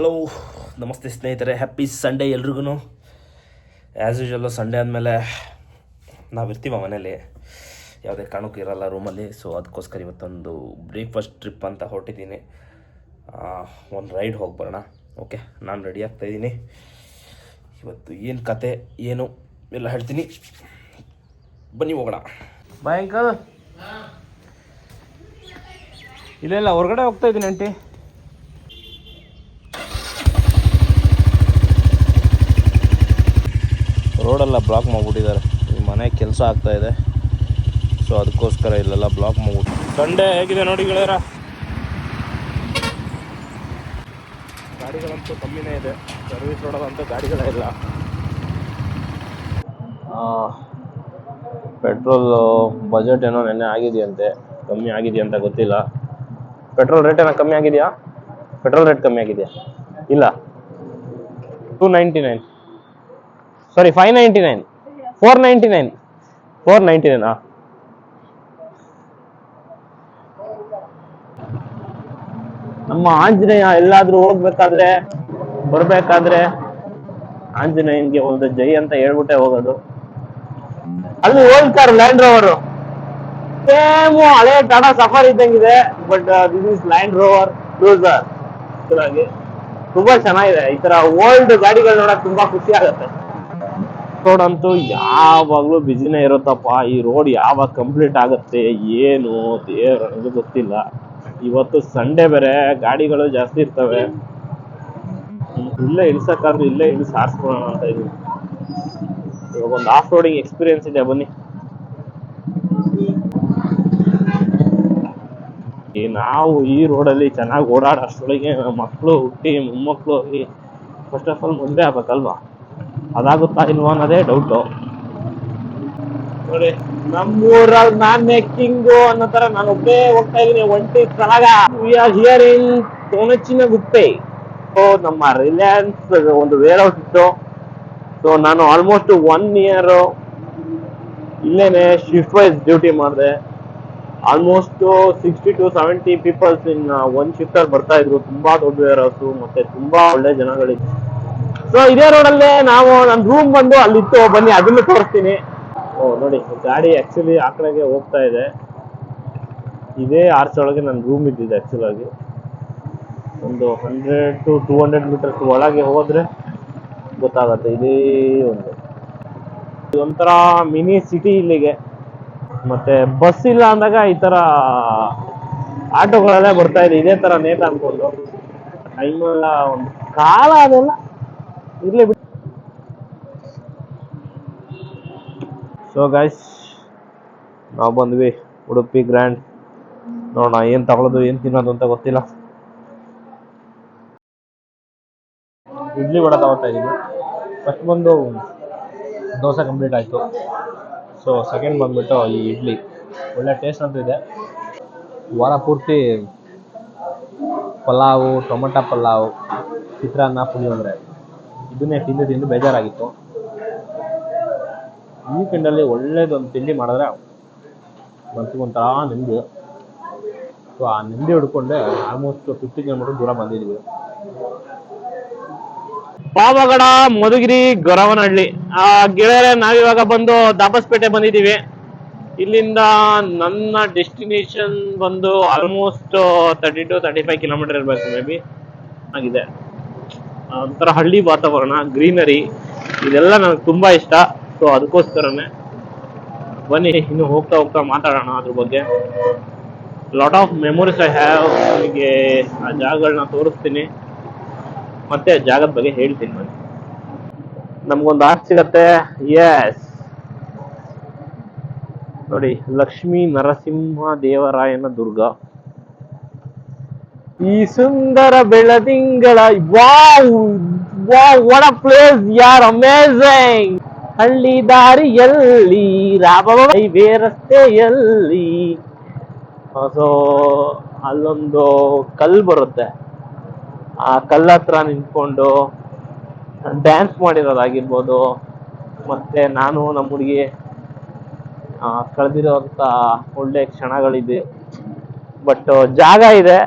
Hello ನಮಸ್ತೆ ಸ್ನೇಹಿತರೆ. Happy Sunday ಎಲ್ರಿಗೂ ಆ್ಯಸ್ ಯೂಶಲ್ಲು ಸಂಡೇ ಆದಮೇಲೆ ನಾವು ಇರ್ತೀವ ಮನೇಲಿ. ಯಾವುದೇ ಕಾರಣಕ್ಕೂ ಇರಲ್ಲ ರೂಮಲ್ಲಿ ಸೊ ಅದಕ್ಕೋಸ್ಕರ ಇವತ್ತೊಂದು ಬ್ರೇಕ್ಫಾಸ್ಟ್ ಟ್ರಿಪ್ ಅಂತ ಹೊರಟಿದ್ದೀನಿ. ಒಂದು ರೈಡ್ ಹೋಗಿ ಬರೋಣ. ಓಕೆ ನಾನು ರೆಡಿ ಆಗ್ತಾಯಿದ್ದೀನಿ ಇವತ್ತು ಏನು ಕತೆ ಏನು ಎಲ್ಲ ಹೇಳ್ತೀನಿ. ಬನ್ನಿ ಹೋಗೋಣ. ಬಾಯ್ ಅಂಕಲ್ ಇಲ್ಲ ಇಲ್ಲ ಹೊರಗಡೆ ಹೋಗ್ತಾ ಇದ್ದೀನಿ ಆಂಟಿ ರೋಡೆಲ್ಲ ಬ್ಲಾಕ್ ಮಾಡಿಬಿಟ್ಟಿದ್ದಾರೆ. ಈ ಮನೆ ಕೆಲಸ ಆಗ್ತಾ ಇದೆ. ಸೊ ಅದಕ್ಕೋಸ್ಕರ ಇಲ್ಲೆಲ್ಲ ಬ್ಲಾಕ್ ಮಾಡ್ಬಿಟ್ಟು. ಸಂಡೆ ಹೇಗಿದೆ ನೋಡಿ ಗೆಳೆಯರ? ಗಾಡಿಗಳಂತೂ ಕಮ್ಮಿನೇ ಇದೆ. ಸರ್ವಿಸ್ ರೋಡಲ್ಲಂತೂ ಗಾಡಿಗಳೇ ಇಲ್ಲ. ಪೆಟ್ರೋಲ್ ಬಜೆಟ್ ಏನೋ ನೆನ್ನೆ ಆಗಿದೆಯಂತೆ. ಕಮ್ಮಿ ಆಗಿದೆಯಂತ ಗೊತ್ತಿಲ್ಲ. ಪೆಟ್ರೋಲ್ ರೇಟ್ ಏನೋ ಕಮ್ಮಿ ಆಗಿದೆಯಾ? ಪೆಟ್ರೋಲ್ ರೇಟ್ ಕಮ್ಮಿ ಆಗಿದೆಯಾ? ಇಲ್ಲ. Two ninety nine. Sorry five ninety nine four ninety nine four ninety ಆ ನಮ್ಮ ಆಂಜನೇಯ ಎಲ್ಲಾದ್ರೂ ಹೋಗ್ಬೇಕಾದ್ರೆ, ಬರ್ಬೇಕಾದ್ರೆ ಆಂಜನೇಯನ್ಗೆ ಒಂದು ಜೈ ಅಂತ ಹೇಳ್ಬಿಟ್ಟೆ ಹೋಗೋದು. ಅಲ್ಲಿ ಹೋಗ್ತಾರೆ ಲ್ಯಾಂಡ್ ರೋವರ್ ಸೇಮ್ ಹಳೆ Tata safari ಇದ್ದಂಗಿದೆ but this is land rover cruiser ತುಂಬಾ ಚೆನ್ನಾಗಿದೆ. ಈ ತರ ಓಲ್ಡ್ ಗಾಡಿಗಳು ನೋಡಕ್ ತುಂಬಾ ಖುಷಿ ಆಗುತ್ತೆ. ರೋಡ್ ಅಂತೂ ಯಾವಾಗ್ಲೂ ಬಿಸಿನೇ ಇರುತ್ತಪ್ಪ. ಈ ರೋಡ್ ಯಾವಾಗ ಕಂಪ್ಲೀಟ್ ಆಗುತ್ತೆ, ಏನು ದೇವ್ರ ನನಗೂ ಗೊತ್ತಿಲ್ಲ. ಇವತ್ತು ಸಂಡೇ ಬೇರೆ, ಗಾಡಿಗಳು ಜಾಸ್ತಿ ಇರ್ತವೆ. ಇಲ್ಲೇ ಇಳ್ಸಕ್ಕಾದ್ರೂ ಇಲ್ಲೇ ಇಳಿಸಿ ಅಂತ ಇದೀನಿ. ಇವಾಗ ಒಂದು ಆಫ್ ರೋಡಿಂಗ್ ಎಕ್ಸ್ಪೀರಿಯನ್ಸ್ ಇದೆ, ಬನ್ನಿ. ನಾವು ಈ ರೋಡಲ್ಲಿ ಚೆನ್ನಾಗಿ ಓಡಾಡೋ ಅಷ್ಟರೊಳಗೆ ಮಕ್ಕಳು ಹುಟ್ಟಿ ಮೊಮ್ಮಕ್ಕಳು ಫಸ್ಟ್ ಆಫ್ ಆಲ್ ಮದುವೆ ಆಗ್ಬೇಕಲ್ವಾ? ಅದಾಗುತ್ತಾ ಇಲ್ವಾ ಅನ್ನೋದೇ ಡೌಟು ನೋಡಿ ನಮ್ಮೂರಲ್ಲಿ ನಾನೇ ಕಿಂಗು ಅನ್ನೋ ತರ ನಾನು ಒಬ್ಬೇ ಹೋಗ್ತಾ ಇದೀನಿ ಒಂಟಿ ತಳಗ ವಿ ಆರ್ ಹಿಯರ್ ಇನ್ ಸೋನಚಿನ ಗುಪ್ಪೆ ಸೊ ನಮ್ಮ ರಿಲಯನ್ಸ್ ಒಂದು ವೇರ್ ಹೌಸ್ ಇತ್ತು. ಸೊ ನಾನು ಆಲ್ಮೋಸ್ಟ್ ಒನ್ ಇಯರ್ ಇಲ್ಲೇನೆ ಶಿಫ್ಟ್ ವೈಸ್ ಡ್ಯೂಟಿ ಮಾಡಿದೆ. Almost sixty to seventy peoples in one shift ಅಲ್ಲಿ ಬರ್ತಾ ಇದ್ರು. ತುಂಬಾ ದೊಡ್ಡ ವೇರ್ ಹೌಸ್ ಮತ್ತೆ ತುಂಬಾ ಒಳ್ಳೆ ಜನಗಳಿದ್ರು. ಸೊ ಇದೇ ರೋಡಲ್ಲೇ ನಾವು ನನ್ನ ರೂಮ್ ಬಂದು ಅಲ್ಲಿತ್ತು. ಬನ್ನಿ, ಅದನ್ನು ತೋರಿಸ್ತೀನಿ. ಓ, ನೋಡಿ, ಗಾಡಿ ಆಕ್ಚುಲಿ ಆ ಕಡೆಗೆ ಹೋಗ್ತಾ ಇದೆ. ಇದೇ ಆರ್ಚ್ ಒಳಗೆ ನನ್ನ ರೂಮ್ ಇದ್ದಿದೆ ಆಕ್ಚುಲ್ ಆಗಿ. ಒಂದು hundred to two hundred meters ಒಳಗೆ ಹೋದರೆ ಗೊತ್ತಾಗತ್ತೆ. ಇದೇ ಒಂದು. ಇದೊಂಥರ ಮಿನಿ ಸಿಟಿ ಇಲ್ಲಿಗೆ. ಮತ್ತೆ ಬಸ್ ಇಲ್ಲ ಅಂದಾಗ ಈ ತರ ಆಟೋಗಳೆಲ್ಲ ಬರ್ತಾ ಇದೆ. ಇದೇ ತರ ನೇತ ಅನ್ಕೊಂಡು. ಟೈಮ್ ಒಂದು ಕಾಲ ಅದೆಲ್ಲ. ಇರ್ಲಿ ಬಿಟ್ಟು ಸೊ ಗೈಸ್ ನಾವು ಬಂದ್ವಿ ಉಡುಪಿ ಗ್ರ್ಯಾಂಡ್ ನೋಡೋಣ ಏನು ತಗೊಳ್ಳೋದು ಏನು ತಿನ್ನೋದು ಅಂತ ಗೊತ್ತಿಲ್ಲ. ಇಡ್ಲಿ ವಡ ತಗೋತಾ ಫಸ್ಟ್ ಬಂದು ದೋಸೆ ಕಂಪ್ಲೀಟ್ ಆಯಿತು. ಸೊ ಸೆಕೆಂಡ್ ಬಂದ್ಬಿಟ್ಟು ಈ ಇಡ್ಲಿ. ಒಳ್ಳೆ ಟೇಸ್ಟ್ ಅಂತೂ ಇದೆ. ವಾರ ಪೂರ್ತಿ ಪಲಾವು, ಟೊಮೊಟೊ ಪಲಾವು, ಚಿತ್ರಾನ್ನ, ಪುಳಿಯೋಗರೆ. ಇದನ್ನೇ ತಿಂದು ತಿಂದು ಬೇಜಾರಾಗಿತ್ತು. ವೀಕೆಂಡಲ್ಲಿ ಒಳ್ಳೇದೊಂದು ತಿಂಡಿ ಮಾಡಿದ್ರೆ ಒಂಥರ ನೆಮ್ಮದಿ. ಸೊ ಆ ನೆಮ್ಮದಿ ಹಿಡ್ಕೊಂಡೆ ಆಲ್ಮೋಸ್ಟ್ ಫಿಫ್ಟಿ ಕಿಲೋಮೀಟರ್ ದೂರ ಬಂದಿದ್ವಿ. ಪಾವಗಡ, ಮಧುಗಿರಿ, ಗೊರವನಹಳ್ಳಿ. ಆ ಗೆಳೆಯರೆ, ನಾವಿವಾಗ ಬಂದು ದಾಬಸ್ಪೇಟೆ ಬಂದಿದ್ದೀವಿ. ಇಲ್ಲಿಂದ ನನ್ನ ಡೆಸ್ಟಿನೇಷನ್ ಬಂದು almost thirty to thirty five kilometer ಇರಬೇಕು ಮೇ ಬಿ ಆಗಿದೆ. ಒಂಥರ ಹಳ್ಳಿ ವಾತಾವರಣ, ಗ್ರೀನರಿ, ಇದೆಲ್ಲ ನನಗೆ ತುಂಬಾ ಇಷ್ಟ. ಸೊ ಅದಕ್ಕೋಸ್ಕರನೇ ಬನ್ನಿ, ಇನ್ನು ಹೋಗ್ತಾ ಹೋಗ್ತಾ ಮಾತಾಡೋಣ ಅದ್ರ ಬಗ್ಗೆ. Lot of memories I have ನಿಮಗೆ ಆ ಜಾಗಗಳನ್ನ ತೋರಿಸ್ತೀನಿ. ಮತ್ತೆ ಜಾಗದ ಬಗ್ಗೆ ಹೇಳ್ತೀನಿ ಬನ್ನಿ. ನಮಗೊಂದು ಆಸ್ತಿ ಸಿಗತ್ತೆ. ಎಸ್ ನೋಡಿ, ಲಕ್ಷ್ಮೀ ನರಸಿಂಹ ದೇವರಾಯನ ದುರ್ಗ. ಈ ಸುಂದರ ಬೆಳದಿಂಗಳ, ವಾವ್ ಪ್ಲೇಸ್ ಯಾರ್ ಅಮೇಜಿಂಗ್ ಹಳ್ಳಿ ದಾರಿಯಲ್ಲಿ ರಾಬವ ಹೈವೇ ರಸ್ತೆಯಲ್ಲಿ. ಸೊ ಅಲ್ಲೊಂದು ಕಲ್ಲು ಬರುತ್ತೆ. ಆ ಕಲ್ಲ ಹತ್ರ ನಿಂತ್ಕೊಂಡು ಡ್ಯಾನ್ಸ್ ಮಾಡಿರೋದಾಗಿರ್ಬೋದು. ಮತ್ತೆ ನಾನು ನಮ್ಮ ಹುಡುಗಿ ಕಳೆದಿರೋಂಥ ಒಳ್ಳೆ ಕ್ಷಣಗಳಿದೆ. ಬಟ್ ಜಾಗ ಇದೆ.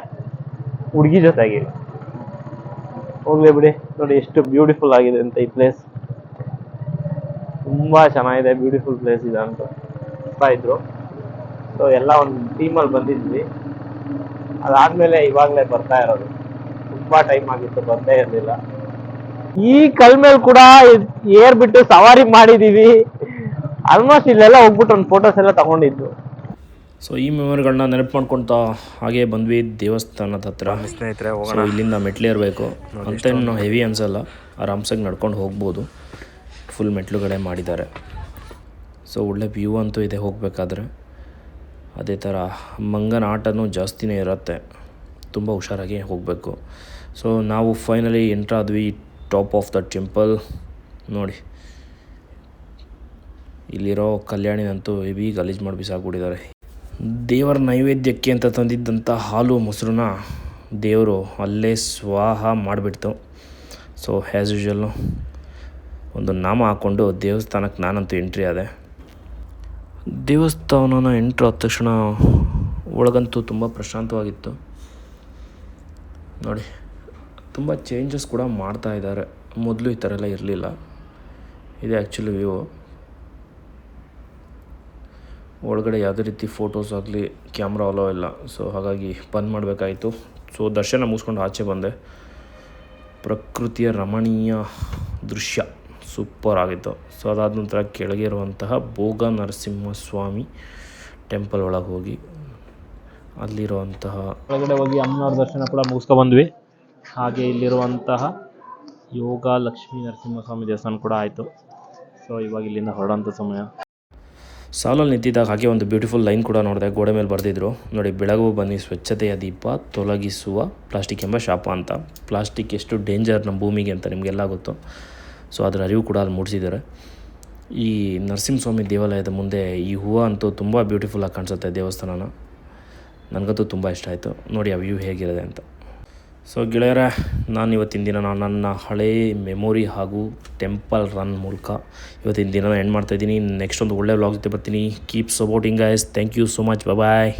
ಹುಡುಗಿ ಜೊತೆಗೆ. ಹೋಗ್ಲಿ ಬಿಡಿ. ನೋಡಿ ಎಷ್ಟು ಬ್ಯೂಟಿಫುಲ್ ಆಗಿದೆ ಅಂತ ಈ ಪ್ಲೇಸ್ ತುಂಬಾ ಚೆನ್ನಾಗಿದೆ ಬ್ಯೂಟಿಫುಲ್ ಪ್ಲೇಸ್ ಇದೆ ಅಂತ ಇದ್ರು. ಸೊ ಎಲ್ಲ ಒಂದು ಟೀಮಲ್ಲಿ ಬಂದಿದ್ವಿ. ಅದಾದ್ಮೇಲೆ ಇವಾಗಲೇ ಬರ್ತಾ ಇರೋದು. ತುಂಬಾ ಟೈಮ್ ಆಗಿತ್ತು, ಬಂದೇ ಇರಲಿಲ್ಲ. ಈ ಕಲ್ ಮೇಲೆ ಕೂಡ ಏರ್ ಬಿಟ್ಟು ಸವಾರಿ ಮಾಡಿದೀವಿ. ಆಲ್ಮೋಸ್ಟ್ ಇಲ್ಲೆಲ್ಲ ಹೋಗ್ಬಿಟ್ಟು ಒಂದು ಫೋಟೋಸ್ ಎಲ್ಲ ತಗೊಂಡಿದ್ದು. ಸೊ ಈ ಮೆಮೊರಿಗಳನ್ನ ನೆನಪು ಮಾಡ್ಕೊಳ್ತಾ ಹಾಗೆ ಬಂದ್ವಿ ದೇವಸ್ಥಾನದ ಹತ್ರ. ಸ್ನೇಹಿತರೆ ಹೋಗೋಣ. ಇಲ್ಲಿಂದ ಅಂತ ಏನು ಹೆವಿ ಅನ್ಸಲ್ಲ. ಆರಾಮ್ಸಾಗಿ ನಡ್ಕೊಂಡು ಹೋಗ್ಬೋದು. ಫುಲ್ ಮೆಟ್ಲುಗಡೆ ಮಾಡಿದ್ದಾರೆ. ಸೊ ಒಳ್ಳೆ ವ್ಯೂ ಅಂತೂ ಇದೆ ಹೋಗಬೇಕಾದ್ರೆ. ಅದೇ ಥರ ಮಂಗನ ಆಟನೂ ಜಾಸ್ತಿನೇ ಇರುತ್ತೆ. ತುಂಬ ಹುಷಾರಾಗಿ ಹೋಗಬೇಕು. ಸೊ ನಾವು ಫೈನಲಿ ಎಂಟ್ರಾದ್ವಿ ಟಾಪ್ ಆಫ್ ದ ಟೆಂಪಲ್ ನೋಡಿ. ಇಲ್ಲಿರೋ ಕಲ್ಯಾಣಿನಂತೂ ಹೆವಿ ಗಲೀಜು ಮಾಡಿ ಬಿಸಾಕ್ಬಿಟ್ಟಿದ್ದಾರೆ. ದೇವರ ನೈವೇದ್ಯಕ್ಕೆ ಅಂತ ತಂದಿದ್ದಂಥ ಹಾಲು ಮೊಸರನ್ನ ದೇವರು ಅಲ್ಲೇ ಸ್ವಾಹ ಮಾಡಿಬಿಡ್ತು. ಸೊ ಆ್ಯಸ್ ಯೂಶಲ್ಲು ಒಂದು ನಾಮ ಹಾಕ್ಕೊಂಡು ದೇವಸ್ಥಾನಕ್ಕೆ ನಾನಂತೂ ಎಂಟ್ರಿ ಆದೆ. ದೇವಸ್ಥಾನನ ಎಂಟ್ರ್ ಆದ ತಕ್ಷಣ ಒಳಗಂತೂ ತುಂಬ ಪ್ರಶಾಂತವಾಗಿತ್ತು. ನೋಡಿ, ತುಂಬ ಚೇಂಜಸ್ ಕೂಡ ಮಾಡ್ತಾ ಇದ್ದಾರೆ. ಮೊದಲು ಈ ಥರ ಎಲ್ಲ ಇರಲಿಲ್ಲ. ಇದೆ ಆ್ಯಕ್ಚುಲಿ ವ್ಯೂ ಒಳಗಡೆ ಯಾವುದೇ ರೀತಿ ಫೋಟೋಸ್ ಆಗಲಿ, ಕ್ಯಾಮ್ರಾ ಅಲೋ ಇಲ್ಲ. ಸೊ ಹಾಗಾಗಿ ಬಂದ್ ಮಾಡಬೇಕಾಯಿತು. ಸೊ ದರ್ಶನ ಮುಗಿಸ್ಕೊಂಡು ಆಚೆ ಬಂದೆ. ಪ್ರಕೃತಿಯ ರಮಣೀಯ ದೃಶ್ಯ. ಸೂಪರ್ ಆಗಿತ್ತು. ಸೊ ಅದಾದ ನಂತರ ಕೆಳಗೆ ಇರುವಂತಹ ಭೋಗ ನರಸಿಂಹಸ್ವಾಮಿ ಟೆಂಪಲ್ ಒಳಗೆ ಹೋಗಿ, ಅಲ್ಲಿರುವಂತಹ ಒಳಗಡೆ ಹೋಗಿ ಅಮ್ಮನವ್ರ ದರ್ಶನ ಕೂಡ ಮುಗಿಸ್ಕೊ ಬಂದ್ವಿ. ಹಾಗೆ ಇಲ್ಲಿರುವಂತಹ ಯೋಗ ಲಕ್ಷ್ಮೀ ನರಸಿಂಹಸ್ವಾಮಿ ದೇವಸ್ಥಾನ ಕೂಡ ಆಯಿತು. ಸೊ ಇವಾಗ ಇಲ್ಲಿಂದ ಹೊರಡೋಂಥ ಸಮಯ. ಸಾಲಲ್ಲಿ ನಿಂತಿದ್ದಾಗ ಹಾಗೆ ಒಂದು ಬ್ಯೂಟಿಫುಲ್ ಲೈನ್ ಕೂಡ ನೋಡಿದೆ, ಗೋಡೆ ಮೇಲೆ ಬರೆದಿದ್ರು. ನೋಡಿ, ಬೆಳಗು ಬನ್ನಿ, ಸ್ವಚ್ಛತೆಯ ದೀಪ, ತೊಲಗಿಸುವ ಪ್ಲಾಸ್ಟಿಕ್ ಎಂಬ ಶಾಪ ಅಂತ. ಪ್ಲಾಸ್ಟಿಕ್ ಎಷ್ಟು ಡೇಂಜರ್ ನಮ್ಮ ಭೂಮಿಗೆ ಅಂತ ನಿಮಗೆಲ್ಲ ಗೊತ್ತು. ಸೊ ಅದರ ಅರಿವು ಕೂಡ ಅಲ್ಲಿ ಮೂಡಿಸಿದ್ದಾರೆ. ಈ ನರಸಿಂಹಸ್ವಾಮಿ ದೇವಾಲಯದ ಮುಂದೆ ಈ ಹೂವು ಅಂತೂ ತುಂಬ ಬ್ಯೂಟಿಫುಲ್ಲಾಗಿ ಕಾಣಿಸುತ್ತೆ ದೇವಸ್ಥಾನನ. ನನಗಂತೂ ತುಂಬ ಇಷ್ಟ ಆಯಿತು. ನೋಡಿ, ಆ ವ್ಯೂ ಹೇಗಿರುತ್ತೆ ಅಂತ. ಸೊ ಗೆಳೆಯರ ನಾನು ಇವತ್ತಿನ ದಿನ ನಾನು ನನ್ನ ಹಳೇ ಮೆಮೊರಿ ಹಾಗೂ ಟೆಂಪಲ್ ರನ್ ಮೂಲಕ ಇವತ್ತಿನ ದಿನ ಎಂಡ್ ಮಾಡ್ತಾಯಿದ್ದೀನಿ ನೆಕ್ಸ್ಟ್ ಒಂದು ಒಳ್ಳೆ ವ್ಲಾಗ್ ಜೊತೆ ಬರ್ತೀನಿ. Keep supporting guys thank you so much bye